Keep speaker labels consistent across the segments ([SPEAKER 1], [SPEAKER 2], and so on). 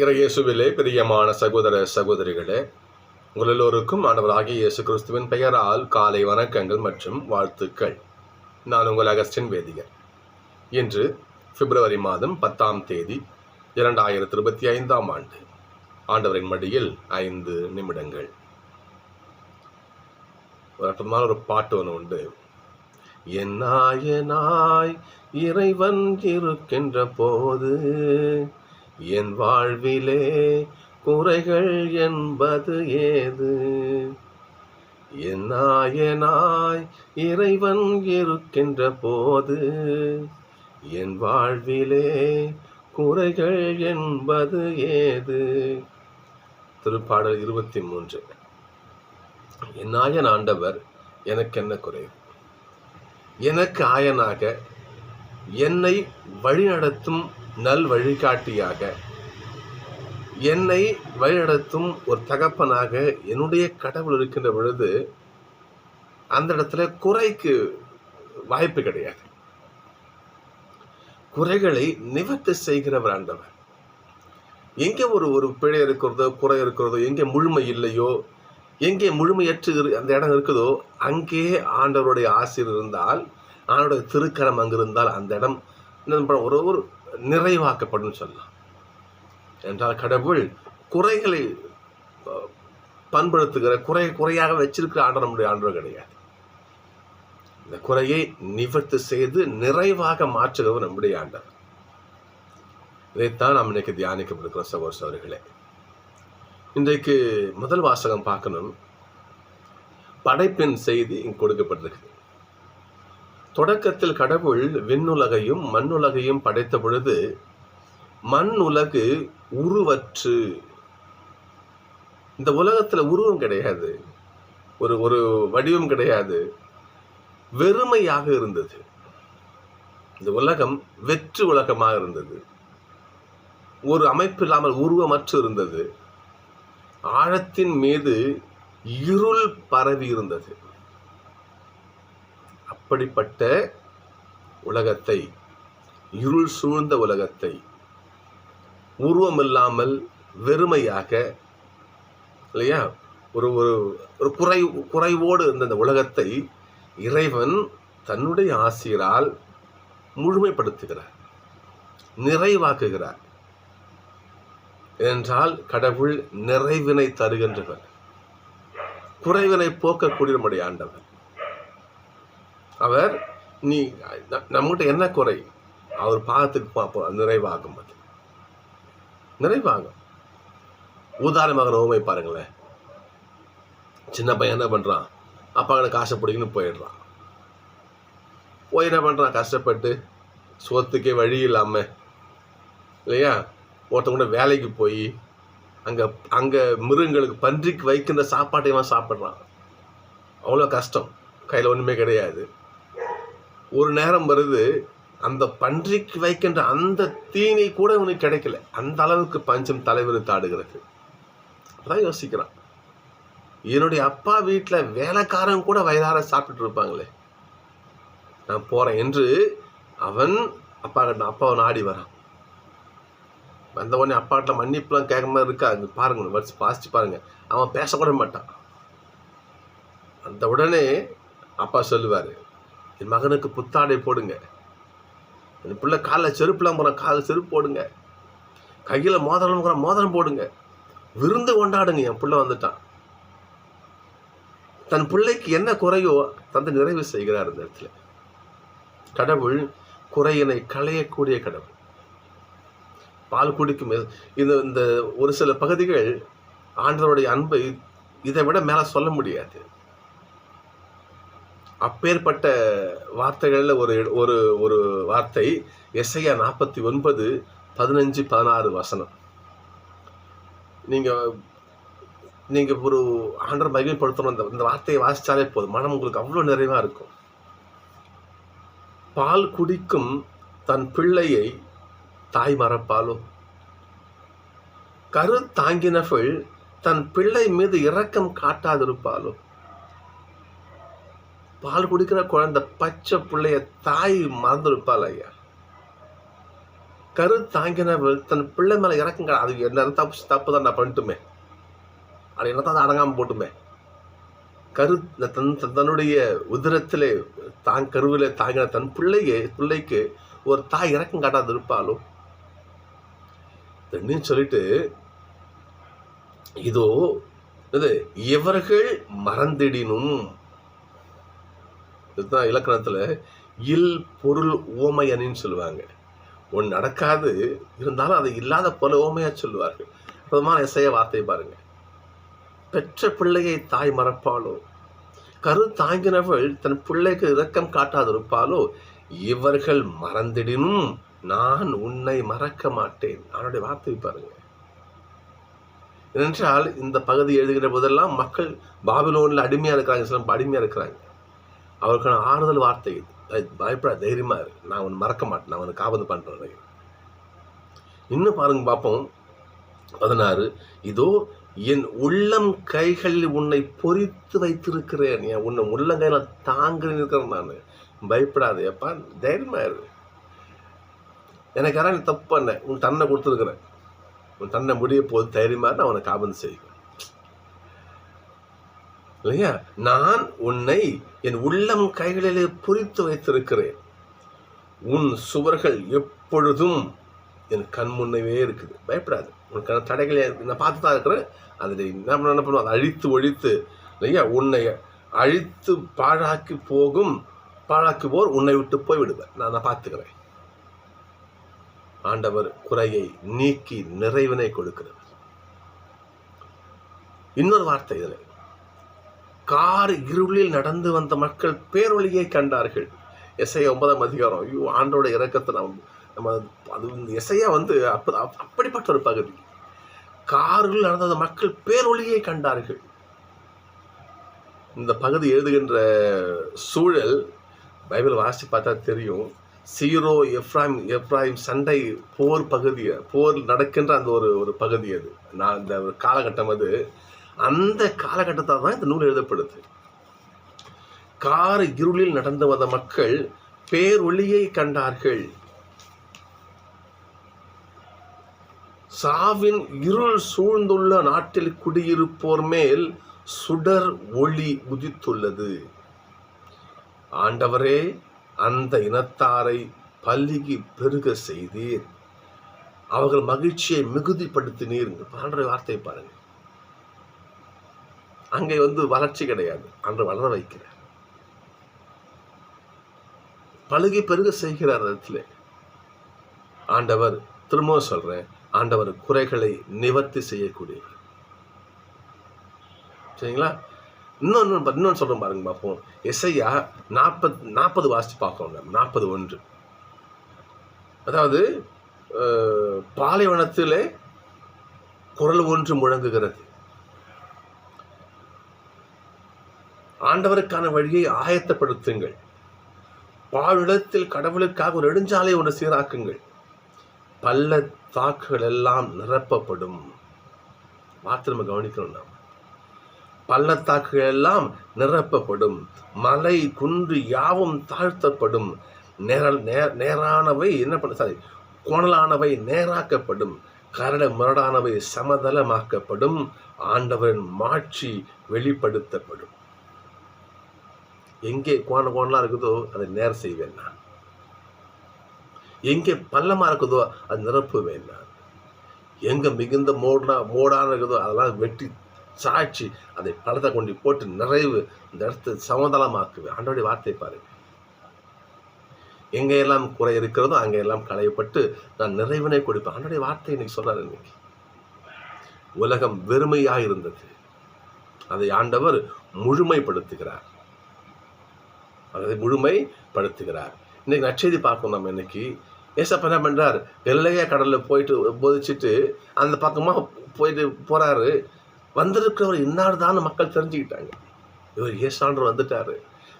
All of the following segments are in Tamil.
[SPEAKER 1] இறையேசுவிலே பிரியமான சகோதர சகோதரிகளே உங்கள் எல்லோருக்கும் ஆண்டவராகிய இயேசு கிறிஸ்துவின் பெயரால் காலை வணக்கங்கள் மற்றும் வாழ்த்துக்கள். நான் உங்கள் அகஸ்டின் வேதிகர் இன்று பிப்ரவரி மாதம் பத்தாம் தேதி இரண்டாயிரத்தி இருபத்தி ஐந்தாம் ஆண்டு. ஆண்டவரின் மடியில் ஐந்து நிமிடங்கள். ஒரு அற்புதமான ஒரு பாட்டு ஒன்று உண்டு. என் நாயனாய் இறைவன் இருக்கின்ற போது என் வாழ்விலே குறைகள் என்பது ஏது? என் நாயனாய் இறைவன் இருக்கின்ற போது என் வாழ்விலே குறைகள் என்பது ஏது? திருப்பாடல் இருபத்தி மூன்று என் நாயன் ஆண்டவர் எனக்கு என்ன குறைவு? எனக்கு ஆயனாக என்னை வழிநடத்தும் நல் வழிகாட்டியாக என்னை வழிநடத்தும் ஒரு தகப்பனாக என்னுடைய கடவுள் இருக்கின்ற பொழுது அந்த இடத்துல குறைக்கு வாய்ப்பு கிடையாது. குறைகளை நிவர்த்தி செய்கிறவர் ஆண்டவர். எங்கே ஒரு ஒரு பிழை இருக்கிறதோ குறை இருக்கிறதோ எங்கே முழுமை இல்லையோ எங்கே முழுமையற்று அந்த இடம் இருக்குதோ அங்கே ஆண்டவருடைய ஆசிரியர் இருந்தால் ஆண்டவருடைய திருக்கரம் அங்கு இருந்தால் அந்த இடம் என்ன ஒரு ஒரு நிறைவாக்கப்படும் சொல்லலாம் என்றால் கடவுள் குறைகளை பண்படுத்துகிற குறை குறையாக வச்சிருக்கிற ஆண்டவர் நம்முடைய ஆண்டவர் கிடையாது. இந்த குறையை நிவர்த்தி செய்து நிறைவாக மாற்றுகிறவர் நம்முடைய ஆண்டவர். இதைத்தான் நாம் இன்னைக்கு தியானிக்கப்படுகிறோம் சகோதர சகோதரிகளே. இன்றைக்கு முதல் வாசகம் பார்க்கணும். படைப்பின் செய்தி கொடுக்கப்பட்டிருக்கு தொடக்கத்தில் கடவுள் விண்ணுலகையும் மண்ணுலகையும் படைத்த பொழுது மண் உலகு உருவற்று. இந்த உலகத்தில் உருவம் கிடையாது. ஒரு ஒரு வடிவம் கிடையாது. வெறுமையாக இருந்தது. இந்த உலகம் வெற்று உலகமாக இருந்தது. ஒரு அமைப்பு இல்லாமல் உருவமற்று இருந்தது. ஆழத்தின் மீது இருள் பரவி இருந்தது. அப்படிப்பட்ட உலகத்தை இருள் சூழ்ந்த உலகத்தை உருவமில்லாமல் வெறுமையாக இல்லையா? ஒரு ஒரு ஒரு குறை குறைவோடு இருந்த இந்த உலகத்தை இறைவன் தன்னுடைய ஆசிரியரால் முழுமைப்படுத்துகிறார் நிறைவாக்குகிறார். என்றால் கடவுள் நிறைவினை தருகின்றவர் குறைவினை போக்கக்கூடிய நம்முடைய ஆண்டவர். அவர் நீ நம்மகிட்ட என்ன குறை? அவர் பாகத்துக்கு பார்ப்போம் நிறைவாகும் அது நிறைவாகும். உதாரணமாக நோமை பாருங்களேன். சின்ன பையன் என்ன பண்ணுறான் அப்பா கிட்ட காசை பிடிக்குன்னு போயிடுறான். போய் என்ன பண்ணுறான் கஷ்டப்பட்டு சோத்துக்கே வழி இல்லாமல் இல்லையா? ஒருத்தவங்க கூட வேலைக்கு போய் அங்கே அங்கே மிருகங்களுக்கு பன்றிக்கு வைக்கின்ற சாப்பாட்டையெல்லாம் சாப்பிட்றான். அவ்வளோ கஷ்டம். கையில் ஒன்றுமே கிடையாது. ஒரு நேரம் வருது அந்த பன்றிக்கு வைக்கின்ற அந்த தீனி கூட இவனுக்கு கிடைக்கல. அந்த அளவுக்கு பஞ்சம் தலைவர் தாடுகிறது. அதான் யோசிக்கிறான். என்னுடைய அப்பா வீட்டில் வேலைக்காரன் கூட வயதார சாப்பிட்டு இருப்பாங்களே. நான் போகிறேன் என்று அவன் அப்பா கிட்ட அப்பாவை நாடி வரான். வந்த உடனே அப்பாட்ட மன்னிப்புலாம் கேட்க மாதிரி இருக்கா? அங்கே பாருங்க வரிசை வாசிச்சு பாருங்க. அவன் பேசக்கூட மாட்டான். அந்த உடனே அப்பா சொல்லுவார் என் மகனுக்கு புத்தாடை போடுங்க. என் பிள்ளை காலில் செருப்புலாம் போகிற காலில் செருப்பு போடுங்க. கையில் மோதிரம் போகிற மோதிரம் போடுங்க. விருந்து கொண்டாடுங்க என் பிள்ளை வந்துட்டான் தன் பிள்ளைக்கு என்ன குறையோ தந்தை நிறைவு செய்கிறார் இந்த இடத்துல. கடவுள் குறையினை களையக்கூடிய கடவுள். பால் குடிக்கும் இது இந்த ஒரு சில பகுதிகள் ஆண்டவருடைய அன்பை இதை விட மேலே சொல்ல முடியாது. அப்பேற்பட்ட வார்த்தைகளில் ஒரு ஒரு ஒரு வார்த்தை எஸ்ஐயா நாற்பத்தி ஒன்பது பதினஞ்சு பதினாறு வசனம். நீங்கள் நீங்கள் ஒரு ஆண்டர் மகிமைப்படுத்தணும் அந்த இந்த வார்த்தையை வாசித்தாலே போதும். மனம் உங்களுக்கு அவ்வளோ நிறைவாக இருக்கும். பால் குடிக்கும் தன் பிள்ளையை தாய் மறப்பாலோ கரு தாங்கினவள் தன் பிள்ளை மீது இரக்கம் காட்டாதிருப்பாலோ பால் குடிக்கிற குழந்தை பச்சை பிள்ளைய தாய் மறந்துருப்பாள் ஐயா. கரு தாங்கினவள் தன் பிள்ளை மேலே இறக்குங்க. அது என்ன தப்பு தப்பு தான் நான் பண்ணிட்டுமே. அது என்ன தான் அடங்காமல் போட்டுமே. கரு தன் தன்னுடைய உதிரத்திலே தான் கருவிலே தாங்கின தன் பிள்ளையே பிள்ளைக்கு ஒரு தாய் இறக்கம் காட்டாது இருப்பாலும் ரெண்டையும் சொல்லிட்டு இதோ இது இவர்கள் மறந்திடினும் இதுதான் இலக்கணத்துல இல் பொருள் ஓமையனின்னு சொல்லுவாங்க. ஒன்று நடக்காது இருந்தாலும் அது இல்லாத போல ஓமையாக சொல்லுவார்கள். அற்புதமான இசைய வார்த்தை பாருங்க. பெற்ற பிள்ளையை தாய் மறப்பாளோ? கரு தாங்கினவள் தன் பிள்ளைக்கு இரக்கம் காட்டாதிருப்பாலோ இவர்கள் மறந்திடினும் நான் உன்னை மறக்க மாட்டேன். அவனுடைய வார்த்தை பாருங்க. ஏனென்றால் இந்த பகுதி எழுதுகிற போதெல்லாம் மக்கள் பாபிலோனில் அடிமையா இருக்கிறாங்க சிலம்பு அடிமையாக இருக்கிறாங்க. அவருக்கான ஆறுதல் வார்த்தை இது பயப்பட தைரியமா இரு. நான் உன்னை மறக்க மாட்டேன். நான் அவனை காபந்து பண்ணுறேன் இன்னும் பாருங்க பார்ப்போம் பதினாறு. இதோ என் உள்ளம் கைகளில் உன்னை பொறித்து வைத்திருக்கிறேன். என் உன்னை உள்ளங்கையில் தாங்கி இருக்கிறேன் நான். பயப்படாதேப்பா அப்பா. இரு. எனக்கு யாராவது தப்பு பண்ண உன் தன்னை கொடுத்துருக்குறேன். உன் தன்னை முடிய போது தைரியமா நான் அவனை காபந்து செய்வேன் இல்லையா? நான் உன்னை என் உள்ளம் கைகளிலே பொறித்து வைத்திருக்கிறேன். உன் சுவர்கள் எப்பொழுதும் என் கண் முன்னவே இருக்குது. பயப்படாது. உனக்கான தடைகளை நான் பார்த்து தான் இருக்கிறேன். அதில் என்ன என்ன பண்ணுவோம் அதை அழித்து ஒழித்து இல்லையா? உன்னை அழித்து பாழாக்கி போகும் பாழாக்குவோர் உன்னை விட்டு போய் விடுவேன் நான் அதை பார்த்துக்கிறேன். ஆண்டவர் குறையை நீக்கி நிறைவினை கொடுக்கிறது இன்னொரு வார்த்தை இதில். கார் இருளில் நடந்து வந்த மக்கள் பேரொழியை கண்டார்கள். எஸ்ஐ ஒன்பதாம் அதிகாரம். ஐயோ ஆண்டோட இறக்கத்தை நாம் நம்ம அது இந்த எஸ்ஐயா வந்து அப்ப அப்படிப்பட்ட ஒரு பகுதி. காரில் நடந்த அந்த மக்கள் பேரொழியை கண்டார்கள். இந்த பகுதி எழுதுகின்ற சூழல் பைபிள் வாசித்து பார்த்தா தெரியும். சீரோ எஃப்ராயிம் எஃப்ராயிம் சண்டை போர் பகுதி போர் நடக்கின்ற அந்த ஒரு ஒரு பகுதி அது. நான் இந்த ஒரு காலகட்டம் அது. அந்த காலகட்டத்தால் தான் இந்த நூல் எழுதப்படுது. கார் இருளில் நடந்து வந்த மக்கள் பேரொளியை கண்டார்கள். சாவின் இருள் சூழ்ந்துள்ள நாட்டில் குடியிருப்போர் மேல் சுடர் ஒளி உதித்துள்ளது. ஆண்டவரே அந்த இனத்தாரை பல்லிகி பெருக செய்தீர். அவர்கள் மகிழ்ச்சியை மிகுதிப்படுத்தினீர். ஆண்டவரை வார்த்தையை பாருங்கள். அங்கே வந்து வளர்ச்சி கிடையாது. அன்று வளர வைக்கிறார். பழுகி பெருக செய்கிறார் இடத்துல ஆண்டவர் திரும்பவும் சொல்றேன் ஆண்டவர் குறைகளை நிவர்த்தி செய்யக்கூடியவர். சரிங்களா? இன்னொன்று இன்னொன்று சொல்றேன் பாருங்க பார்ப்போம். எஸ்ஐயா நாற்பது நாற்பது வாசித்து பார்க்கணும் நம்ம. நாற்பது ஒன்று. அதாவது பாலைவனத்திலே குரல் ஒன்று முழங்குகிறது. ஆண்டவருக்கான வழியை ஆயத்தப்படுத்துங்கள். பாழிடத்தில் கடவுளுக்காக ஒரு நெடுஞ்சாலை ஒன்று சீராக்குங்கள். பள்ளத்தாக்குகள் எல்லாம் நிரப்பப்படும். வார்த்தை நம்ம கவனிக்கணும் நாம். பள்ளத்தாக்குகள் எல்லாம் நிரப்பப்படும். மலை குன்று யாவும் தாழ்த்தப்படும். நேரல் நேர் நேரானவை என்ன பண்ண சாரி கோணலானவை நேராக்கப்படும். கரட முரடானவை சமதளமாக்கப்படும். ஆண்டவரின் மாட்சி வெளிப்படுத்தப்படும். எங்கே கோண கோணலாம் இருக்குதோ அதை நேர் செய்வேன் நான். எங்கே பள்ளமாக இருக்குதோ அது நிரப்புவேன் நான். எங்கே மிகுந்த மோடா மோடான இருக்குதோ அதெல்லாம் வெட்டி சாய்ச்சி அதை படத்தை கொண்டு போட்டு நிறைவு இந்த இடத்தை சமதளமாக்குவேன். ஆண்டோடைய வார்த்தை பாருங்கள் எங்கெல்லாம் குறை இருக்கிறதோ அங்கே எல்லாம் களையப்பட்டு நான் நிறைவினை கொடுப்பேன். ஆண்டோடைய வார்த்தை இன்னைக்கு சொன்னார் இன்னைக்கு. உலகம் வெறுமையாக இருந்தது அதை ஆண்டவர் முழுமைப்படுத்துகிறார். அதை முழுமைப்படுத்துகிறார். இன்றைக்கி நற்செய்தி பார்க்கணும் நம்ம இன்னைக்கு. ஏசப்ப என்ன பண்ணுறார் வெள்ளையா கடலில் போயிட்டு போதிச்சுட்டு அந்த பக்கமாக போயிட்டு போகிறாரு வந்திருக்கிறவர் இன்னார் தான் மக்கள் தெரிஞ்சுக்கிட்டாங்க. இவர் ஏசாண்டர் வந்துட்டாரு.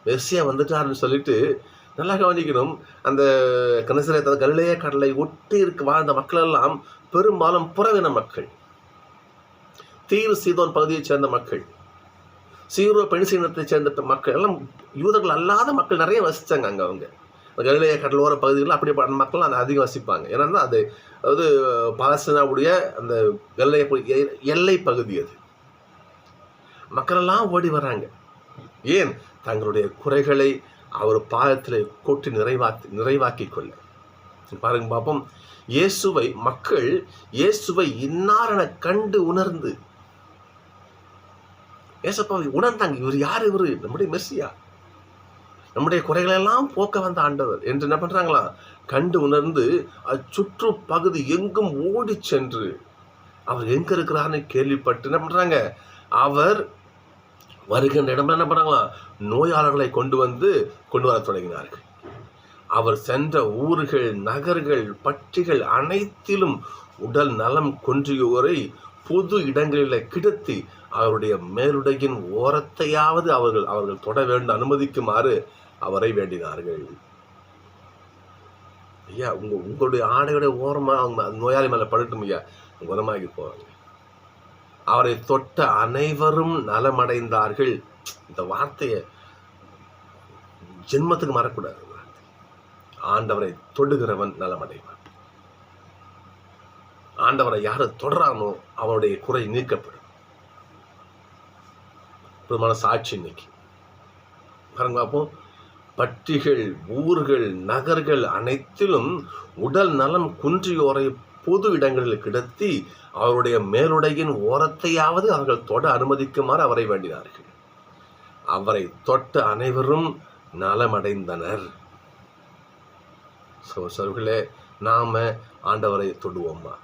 [SPEAKER 1] மெஸ்ஸியா வந்துட்டாருன்னு சொல்லிட்டு நல்லா கவனிக்கணும். அந்த கனசரை கலிலேய கடலை ஒட்டி இருக்க வாழ்ந்த மக்கள் எல்லாம் பெரும்பாலும் புறவின மக்கள். தீவு சீதோன் பகுதியைச் சேர்ந்த மக்கள். சீரோ பெண்சீனத்தை சேர்ந்த மக்கள் எல்லாம் யூதர்கள் அல்லாத மக்கள் நிறைய வசித்தாங்க அங்கே அவங்க. கலிலேய கடலோர பகுதிகளில் அப்படிப்பட்ட மக்கள் அந்த அதிகம் வசிப்பாங்க. ஏன்னா அது அதாவது பாலஸ்தீனாவுடைய அந்த வெள்ளை எல்லை பகுதி அது. மக்களெல்லாம் ஓடி வராங்க. ஏன்? தங்களுடைய குறைகளை அவர் பாதத்தில் கொட்டி நிறைவாக்கி நிறைவாக்கி கொள்ள. பாருங்க பாப்போம். இயேசுவை மக்கள் இயேசுவை இன்னாரென கண்டு உணர்ந்து ஏசப்பாவை உணர்ந்தாங்க இவர் யார் இவர்? நம்முடைய மெஸ்ஸியா நம்முடைய குறைகளெல்லாம் போக்க வந்த ஆண்டவர். என்று என்ன பண்ணுறாங்களா கண்டு உணர்ந்து அச்சுற்று பகுதி எங்கும் ஓடி சென்று அவர் எங்கே இருக்கிறான்னு கேள்விப்பட்டு என்ன பண்ணுறாங்க அவர் வருகின்ற இடம் என்ன பண்ணுறாங்களா நோயாளர்களை கொண்டு வந்து கொண்டு வர தொடங்கினார்கள். அவர் சென்ற ஊர்கள் நகர்கள் பட்டிகள் அனைத்திலும் உடல் நலம் கொன்றியோரை பொது இடங்களில் கிடத்தி அவருடைய மேலுடையின் ஓரத்தையாவது அவர்கள் அவர்கள் தொட வேண்டும் அனுமதிக்குமாறு அவரை வேண்டினார்கள். ஐயா உங்க உங்களுடைய ஆடையுடைய ஓரமாக அவங்க நோயாளி மேலே படட்டும் ஐயா. குணமாகி போவாங்க அவரை தொட்ட அனைவரும் நலமடைந்தார்கள். இந்த வார்த்தையை ஜென்மத்துக்கு மறக்கூடாது ஆண்டவரை தொடுகிறவன் நலமடைவான். ஆண்டவரை யாரை தொடரானோ அவனுடைய குறை நீக்கப்படும். பிரமான சாட்சி இன்னைக்கு. பாருங்க பார்ப்போம். பட்டிகள் ஊர்கள் நகர்கள் அனைத்திலும் உடல் நலம் குன்றியோரை பொது இடங்களில் கிடத்தி அவருடைய மேலுடையின் ஓரத்தையாவது அவர்கள் தொட அனுமதிக்குமாறு அவரை வேண்டினார்கள். அவரை தொட்ட அனைவரும் நலமடைந்தனர். சோ சர்களே நாம ஆண்டவரை தொடுவோம்மா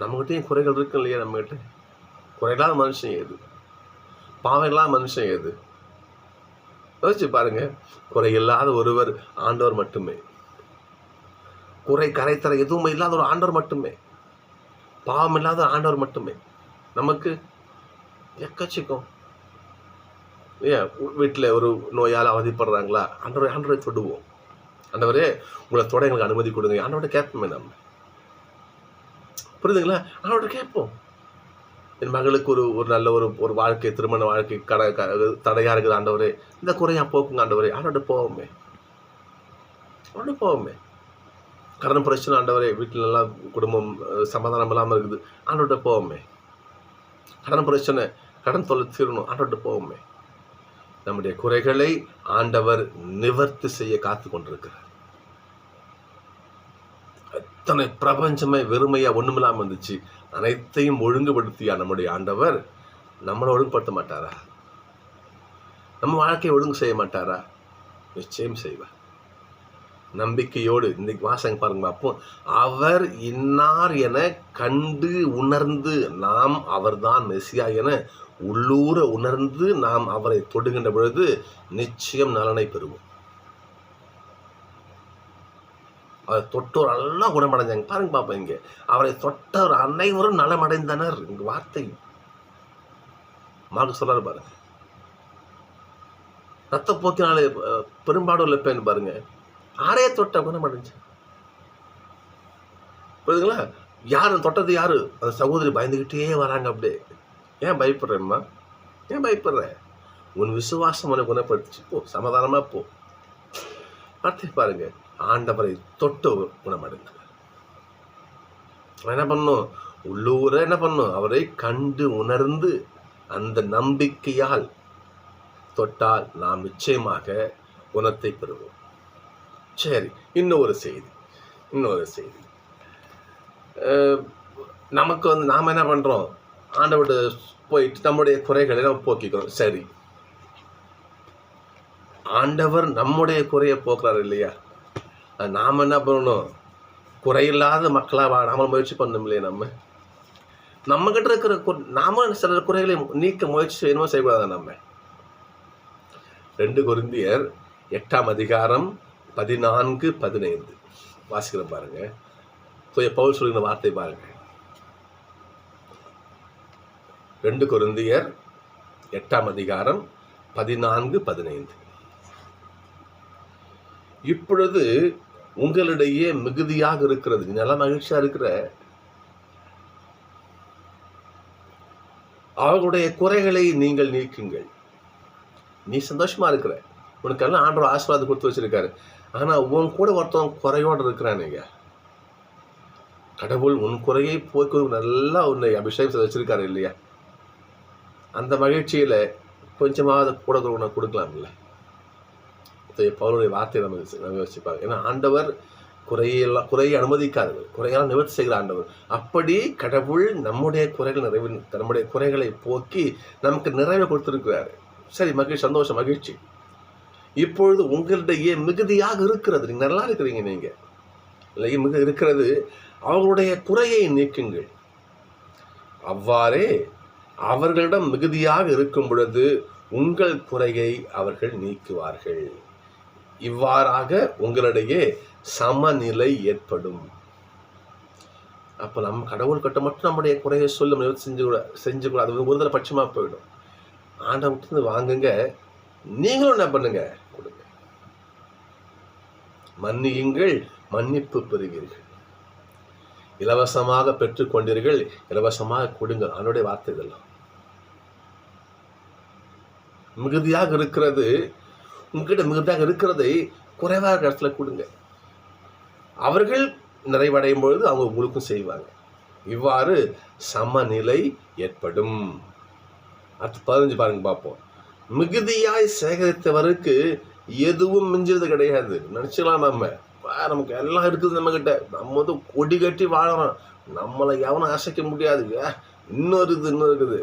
[SPEAKER 1] நம்மகிட்டையும் குறைகள் இருக்கு இல்லையா நம்மகிட்ட? குறையில்லாத மனுஷன் ஏது பாவம் இல்லாத மனுஷன் ஏது யோசிச்சு பாருங்க. குறையில்லாத ஒருவர் ஆண்டவர் மட்டுமே. குறை கரைத்தர எதுவுமே இல்லாத ஒரு ஆண்டவர் மட்டுமே. பாவம் இல்லாத ஆண்டவர் மட்டுமே. நமக்கு எக்கச்சிக்கும். ஏன்? வீட்டில் ஒரு நோயால் அவதிப்படுறாங்களா? ஆண்டவரை ஆண்டவரை தொடுவோம். ஆண்டவரே உங்களை தொட எங்களுக்கு அனுமதி கொடுங்க. ஆண்டவரை கேட்போமே நம்ம. புரியுதுங்களா? அவர்கிட்ட கேட்போம். என் மகளுக்கு ஒரு ஒரு நல்ல ஒரு ஒரு வாழ்க்கை திருமண வாழ்க்கை கடை தடையாக இருக்குது ஆண்டவரே. இந்த குறையா போக்குங்க ஆண்டவரே. ஆண்டோட போவோமே. ஆண்டோட போவோமே. கடன் பிரச்சனை ஆண்டவரே. வீட்டில் நல்லா குடும்பம் சமாதானம் இல்லாமல் இருக்குது. ஆண்டோட போவோமே. கடன் பிரச்சனை கடன் தொலை தீரணும். ஆண்டோட போவோமே. நம்முடைய குறைகளை ஆண்டவர் நிவர்த்தி செய்ய காத்து கொண்டிருக்கிறார் அத்தனை பிரபஞ்சமே வெறுமையாக ஒன்றுமில்லாமல் இருந்துச்சு. அனைத்தையும் ஒழுங்குபடுத்தியா நம்முடைய ஆண்டவர்? நம்மளை ஒழுங்குபடுத்த மாட்டாரா? நம்ம வாழ்க்கையை ஒழுங்கு செய்ய மாட்டாரா? நிச்சயம் செய்வார். நம்பிக்கையோடு இன்னைக்கு வாசங்க பாருங்க அப்போ அவர் இன்னார் என கண்டு உணர்ந்து நாம் அவர்தான் மெசியா என உள்ளூர உணர்ந்து நாம் அவரை தொடுகின்ற பொழுது நிச்சயம் நலனை பெறுவோம். அவரை தொட்டோர் எல்லாம் குணமடைஞ்சாங்க பாருங்க பாப்பா இங்கே. அவரை தொட்டவர் அனைவரும் நலமடைந்தனர். இந்த வார்த்தை. மார்க் சொல்றாரு பாருங்க. ரத்த போக்கினாலே பெரும்பாடும் இல்லப்பேன்னு பாருங்க. ஆரைய தொட்ட குணமடைஞ்சு? புரியுதுங்களா? யார் தொட்டது யாரு? அந்த சகோதரி பயந்துக்கிட்டே வராங்க அப்படியே. ஏன் பயப்படுறேம்மா ஏன் பயப்படுற? உன் விசுவாசம் உனக்கு குணப்படுத்துச்சு. போ சமாதானமாக போ. வார்த்தை பாருங்க. ஆண்டவரை தொட்டு குணமடைந்தவர். என்ன பண்ணும்? உள்ளூர என்ன பண்ணும்? அவரை கண்டு உணர்ந்து அந்த நம்பிக்கையால் தொட்டால் நாம் நிச்சயமாக குணத்தை பெறுவோம். சரி இன்னொரு செய்தி. இன்னொரு செய்தி. நமக்கு வந்து நாம் என்ன பண்ணுறோம் ஆண்டவர்கிட்ட போயிட்டு நம்முடைய குறைகளை நம்ம போக்கிக்கிறோம். சரி. ஆண்டவர் நம்முடைய குறையை போக்குறாரு இல்லையா? நாம் என்ன பண்ணணும்? குறையில்லாத மக்களாக வாழாமல் முயற்சி பண்ணணும் இல்லையா நம்ம. நம்மக்கிட்ட இருக்கிற இருக்கிற நாம சில குறைகளை நீக்க முயற்சி செய்யணுமோ செய்யக்கூடாது நம்ம? ரெண்டு குருந்தியர் எட்டாம் அதிகாரம் பதினான்கு பதினைந்து. வாசிக்கிற பாருங்க. பவுல் சொல்லுகிற வார்த்தை பாருங்க. ரெண்டு குருந்தியர் எட்டாம் அதிகாரம் பதினான்கு பதினைந்து. இப்பொழுது உங்களிடையே மிகுதியாக இருக்கிறது. நல்லா மகிழ்ச்சியா இருக்கிற? அவர்களுடைய குறைகளை நீங்கள் நீக்குங்கள். நீ சந்தோஷமா இருக்கிற. உனக்கெல்லாம் ஆண்டவர் ஆசீர்வாதம் கொடுத்து வச்சிருக்காரு. ஆனா உன் கூட ஒருத்தவன் குறையோடு இருக்கிறானுங்க கடவுள் உன் குறையை போக்கு நல்லா உன்னை அபிஷேகம் செய்து வச்சிருக்காரு இல்லையா? அந்த மகிழ்ச்சியில கொஞ்சமாவது கூட உனக்கு கொடுக்கலாம்ல? இதை பவுலுடைய வார்த்தையை நம்ம நம்ம யோசிப்பாங்க ஏன்னா ஆண்டவர் குறையெல்லாம் குறையை அனுமதிக்காதவர். குறையெல்லாம் நிவர்த்தி செய்கிற ஆண்டவர். அப்படி கடவுள் நம்முடைய குறைகள் நிறைவு நம்முடைய குறைகளை போக்கி நமக்கு நிறைவை கொடுத்துருக்கிறார். சரி மகிழ்ச்சி சந்தோஷம் மகிழ்ச்சி. இப்பொழுது உங்களிடையே மிகுதியாக இருக்கிறது. நீங்கள் நல்லா இருக்கிறீங்க நீங்கள் இல்லை மிக இருக்கிறது அவர்களுடைய குறையை நீக்குங்கள். அவ்வாறே அவர்களிடம் மிகுதியாக இருக்கும் பொழுது உங்கள் குறையை அவர்கள் நீக்குவார்கள். இவ்வாறாக உங்களிடையே சமநிலை ஏற்படும். அப்போ நம்ம கடவுள் கட்ட மட்டும் நம்முடைய குறையை சொல்ல முடியாது செஞ்சு கூட செஞ்சு கூட அது ஒருதலை பட்சமாக போயிடும். ஆண்டவர்கிட்ட வாங்குங்க நீங்களும் என்ன பண்ணுங்க கொடுங்க. மன்னியுங்கள் மன்னிப்பு பெறுவீர்கள். இலவசமாக பெற்றுக்கொண்டீர்கள் இலவசமாக கொடுங்க அவனுடைய வார்த்தை இதெல்லாம். மிகுதியாக இருக்கிறது உங்ககிட்ட மிகுதியாக இருக்கிறதை குறைவாக இடத்துல கொடுங்க. அவர்கள் நிறைவடையும் பொழுது அவங்க உங்களுக்கும் செய்வாங்க. இவ்வாறு சமநிலை ஏற்படும். அடுத்து பதினஞ்சு பாருங்க பார்ப்போம். மிகுதியாய் சேகரித்தவருக்கு எதுவும் மிஞ்சது கிடையாது. நினச்சிக்கலாம் நம்ம. நமக்கு எல்லாம் இருக்குது நம்மக்கிட்ட நம்ம வந்து கொடி கட்டி வாழறோம். நம்மளை எவனும் அசைக்க முடியாது. இன்னும் இருக்குது இன்னும் இருக்குது.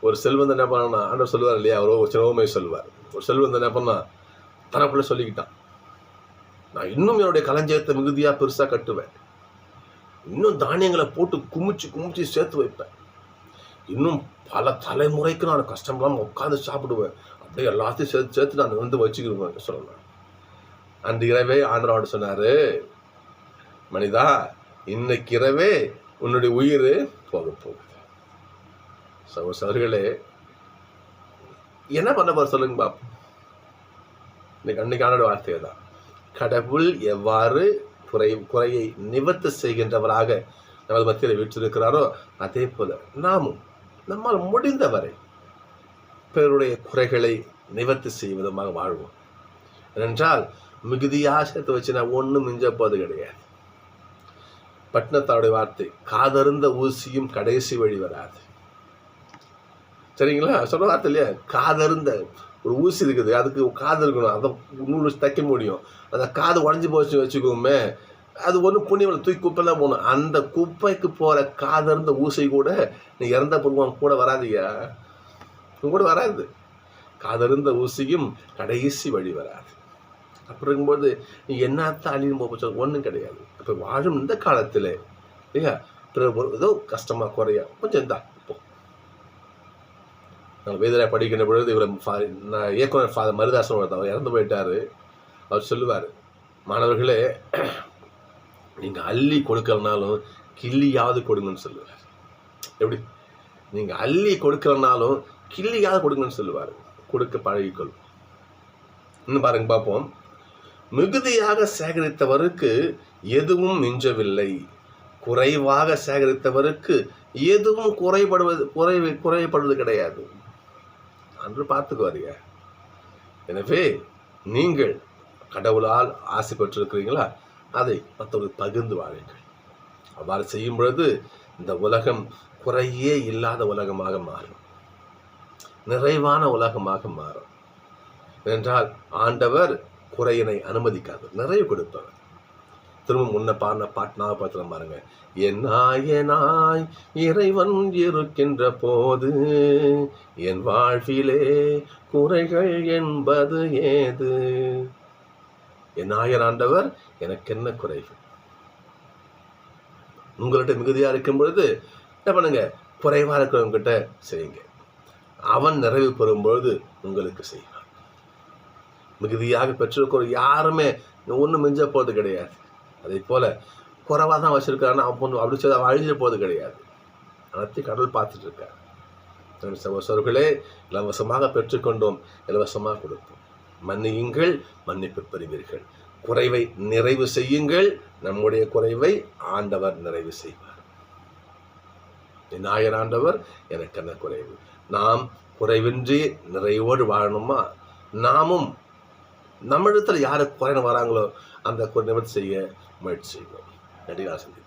[SPEAKER 1] ஒரு செல்வந்தன் என்ன பண்ணா ஆண்டவர் சொல்லுவார் இல்லையா? அவர் ஒரு சிலவமே சொல்லுவார். ஒரு செல்வந்தன் என்ன பண்ணா தனக்குள்ள சொல்லிக்கிட்டான். நான் இன்னும் என்னுடைய களஞ்சியத்தை மிகுதியாக பெருசாக கட்டுவேன். இன்னும் தானியங்களை போட்டு குமிச்சு குமிச்சு சேர்த்து வைப்பேன். இன்னும் பல தலைமுறைக்கு நான் கஷ்டமெல்லாம் உட்காந்து சாப்பிடுவேன். அப்படியே எல்லாத்தையும் சேர்த்து சேர்த்து நான் வந்து வச்சுக்கிடுவேன் சொல்லலாம். அந்த இரவே ஆண்டரோட சொன்னாரு மனிதா இன்னைக்கு இரவே உன்னுடைய உயிர் போக போகுது. சகோசர்களே என்ன பண்ண போற சொல்லுங்க பாப்போம். இன்னைக்கு அன்னைக்கு வார்த்தை தான். கடவுள் எவ்வாறு குறை குறையை நிவர்த்தி செய்கின்றவராக நமது மத்தியில் வீற்றிருக்கிறாரோ அதே போல நாமும் நம்மால் முடிந்தவரை பிறருடைய குறைகளை நிவர்த்தி செய்யும் விதமாக வாழ்வோம். ஏனென்றால் மிகுதியாக சேர்த்து நான் ஒன்றும் மிஞ்ச போது கிடையாது. பட்டினத்தாருடைய வார்த்தை காதருந்த ஊசியும் கடைசி வழி வராது. சரிங்களா? சொன்ன வார்த்தை இல்லையா? காதருந்த ஒரு ஊசி இருக்குது. அதுக்கு காது இருக்கணும். அதை நூல் வச்சு தைக்க முடியும். அந்த காது உடஞ்சி போச்சு வச்சுக்கோமே அது ஒன்றும் புண்ணியம் தூக்கி குப்பையில் தான் போகணும் அந்த குப்பைக்கு போகிற காதருந்த ஊசி கூட நீ இறந்த பொருவம் கூட வராதியா? உன் கூட வராது. காதருந்த ஊசியும் கடைசி வழி வராது. அப்படி இருக்கும்போது நீ என்னத்தான் அழியும் போக ஒன்றும் கிடையாது. இப்போ வாழும் இந்த காலத்தில் இல்லையா? பிறர் ஏதோ கஷ்டமாக குறையா? கொஞ்சம் தான் நாங்கள் வேதனை படிக்கின்ற பொழுது இவர் ஃபா- இயக்குனர் ஃபாதர் மருதாசன் ஒருத்தவர் இறந்து போயிட்டார். அவர் சொல்லுவார் மாணவர்களே நீங்கள் அள்ளி கொடுக்கலனாலும் கிள்ளியாவது கொடுங்கன்னு சொல்லுவார். எப்படி? நீங்கள் அள்ளி கொடுக்கலனாலும் கிள்ளியாவது கொடுங்கன்னு சொல்லுவார். கொடுக்க பழகிக்கொள்ளும் இன்னும் பாருங்க பார்ப்போம். மிகுதியாக சேகரித்தவருக்கு எதுவும் மிஞ்சவில்லை. குறைவாக சேகரித்தவருக்கு எதுவும் குறைபடுவது குறை குறைபடுவது கிடையாது. என்று பார்த்துக்குவாருங்க எனவே நீங்கள் கடவுளால் ஆசை பெற்றிருக்கிறீங்களா அதை மற்றவர்கள் பகிர்ந்து வாழுங்கள் அவ்வாறு செய்யும் பொழுது இந்த உலகம் குறையே இல்லாத உலகமாக மாறும். நிறைவான உலகமாக மாறும். என்றால் ஆண்டவர் குறையினை அனுமதிக்காது நிறைவு கொடுப்பவர். திரும்ப முன்ன பாடின பாட்டு நாகப்பத்திரம் பாருங்க. என்னாய் நாய் இறைவன் இருக்கின்ற போது என் வாழ்விலே குறைகள் என்பது ஏது? என் நாயன் ஆண்டவர் எனக்கு என்ன குறைகள்? உங்கள்கிட்ட மிகுதியாக இருக்கும் பொழுது என்ன பண்ணுங்க? குறைவாக இருக்கிறவங்கிட்ட செய்யுங்க. அவன் நிறைவு பெறும் பொழுது உங்களுக்கு செய்வான். மிகுதியாக பெற்றிருக்கிற யாருமே ஒன்றும் மிஞ்ச போகிறது கிடையாது. அதே போல குறைவாக தான் வச்சுருக்காருன்னு அவன் பொண்ணு அப்படி சொல்லி அவன் அழிஞ்சு போகிறது கிடையாது. அனைத்தையும் கடவுள் பார்த்துட்டு இருக்கார். சகோசர்களே இலவசமாக பெற்றுக்கொண்டோம் இலவசமாக கொடுப்போம். மன்னியுங்கள் மன்னிப்பு பெறுவீர்கள். குறைவை நிறைவு செய்யுங்கள் நம்முடைய குறைவை ஆண்டவர் நிறைவு செய்வார். என் ஆயர் ஆண்டவர் எனக்கு என்ன குறைவு. நாம் குறைவின்றி நிறைவோடு வாழணுமா? நாமும் நம்ம யார் யாரு குறைன்னு வராங்களோ அந்த குறை நிவர்த்தி செய்ய முயற்சி செய்வோம். நன்றி நான் சந்திப்போம்